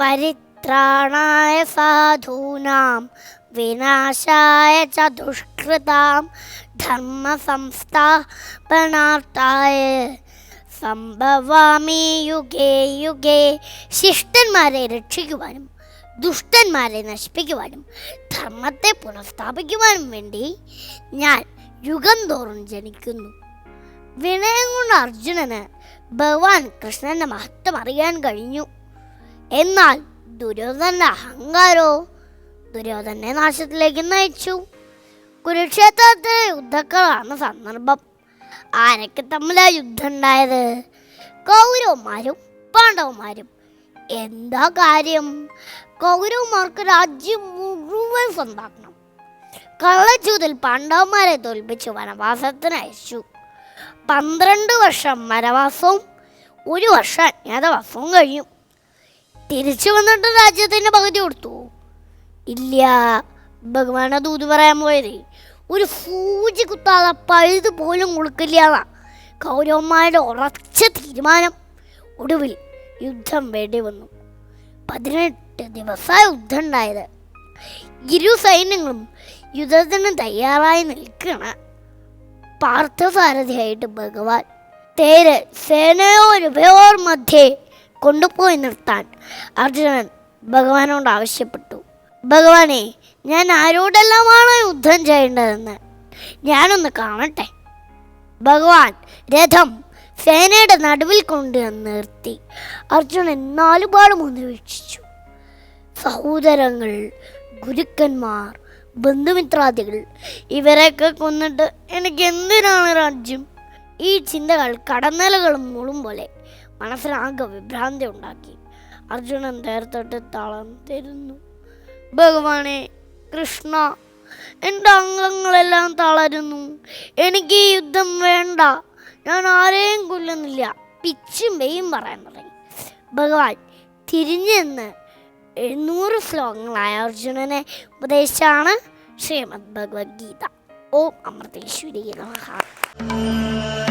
പരിത്രാണായ സാധൂനാം വിനാശായ ച ദുഷ്കൃതാം ധർമ്മ സംസ്ഥാപനാർത്ഥായ സംഭവാമി യുഗേ യുഗേ. ശിഷ്ടന്മാരെ രക്ഷിക്കുവാനും ദുഷ്ടന്മാരെ നശിപ്പിക്കുവാനും ധർമ്മത്തെ പുനഃസ്ഥാപിക്കുവാനും വേണ്ടി ഞാൻ യുഗം തോറും ജനിക്കുന്നു. വിനയം കൊണ്ട് അർജുനന് ഭഗവാൻ കൃഷ്ണന്റെ മഹത്വം അറിയാൻ കഴിഞ്ഞു. എന്നാൽ ദുര്യോധനന്റെ അഹങ്കാരോ ദുര്യോധനെ നാശത്തിലേക്ക് നയിച്ചു. കുരുക്ഷേത്രത്തിലെ യുദ്ധക്കളാണ് സന്ദർഭം. ആരൊക്കെ തമ്മിലാ യുദ്ധം ഉണ്ടായത് കൗരവന്മാരും പാണ്ഡവന്മാരും. എന്താ കാര്യം? കൗരവന്മാർക്ക് രാജ്യം മുഴുവൻ സ്വന്താക്കണം കള്ളച്ചൂതിൽ പാണ്ഡവന്മാരെ തോൽപ്പിച്ച് വനവാസത്തിന് അയച്ചു. പന്ത്രണ്ട് വർഷം വനവാസവും ഒരു വർഷം അജ്ഞാതവാസവും കഴിഞ്ഞു. തിരിച്ചു വന്നിട്ട് രാജ്യത്തിന്റെ പകുതി കൊടുത്തു. ഇല്ല ഭഗവാനെ ദൂത് പറയാൻ പോയത്. ഒരു സൂചി കുത്താതെ പഴുത് പോലും കൊടുക്കില്ല കൗരവന്മാരുടെ ഉറച്ച തീരുമാനം. ഒടുവിൽ യുദ്ധം വേണ്ടി വന്നു. പതിനെട്ട് ദിവസമായി യുദ്ധം ഉണ്ടായത് ഇരു സൈന്യങ്ങളും യുദ്ധത്തിന് തയ്യാറായി നിൽക്കണ പാർത്ഥസാരഥിയായിട്ട് ഭഗവാൻ. തേര് സേനയോരുപയോർ മധ്യേ കൊണ്ടുപോയി നിർത്താൻ അർജുനൻ ഭഗവാനോട് ആവശ്യപ്പെട്ടു. ഭഗവാനെ ഞാൻ ആരോടെല്ലാമാണ് യുദ്ധം ചെയ്യേണ്ടതെന്ന്? ഞാനൊന്ന് കാണട്ടെ. ഭഗവാൻ രഥം സേനയുടെ നടുവിൽ കൊണ്ട് നിർത്തി. അർജുനൻ നാലുപാടും ഒന്ന് വീക്ഷിച്ചു. സഹോദരങ്ങൾ ഗുരുക്കന്മാർ ബന്ധുമിത്രാദികൾ ഇവരെയൊക്കെ കൊന്നിട്ട് എനിക്ക് എന്തിനാണ് രാജ്യം? ഈ ചിന്തകൾ കടന്നലുകളും മുളും പോലെ. മനസ്സിലാകെ വിഭ്രാന്തി ഉണ്ടാക്കി. അർജുനൻ നേരത്തോട്ട് തളർന്നിരുന്നു ഭഗവാനെ കൃഷ്ണ എന്റെ അംഗങ്ങളെല്ലാം തളരുന്നു. എനിക്ക് ഈ യുദ്ധം വേണ്ട. ഞാൻ ആരെയും കൊല്ലുന്നില്ല. പിച്ചും വെയും പറയാൻ തുടങ്ങി. ഭഗവാൻ തിരിഞ്ഞെന്ന് എഴുന്നൂറ് ശ്ലോകങ്ങളായ അർജുനനെ ഉപദേശിച്ചാണ് ശ്രീമദ് ഭഗവത്ഗീത ഓം അമൃതേശ്വരി നമഃ.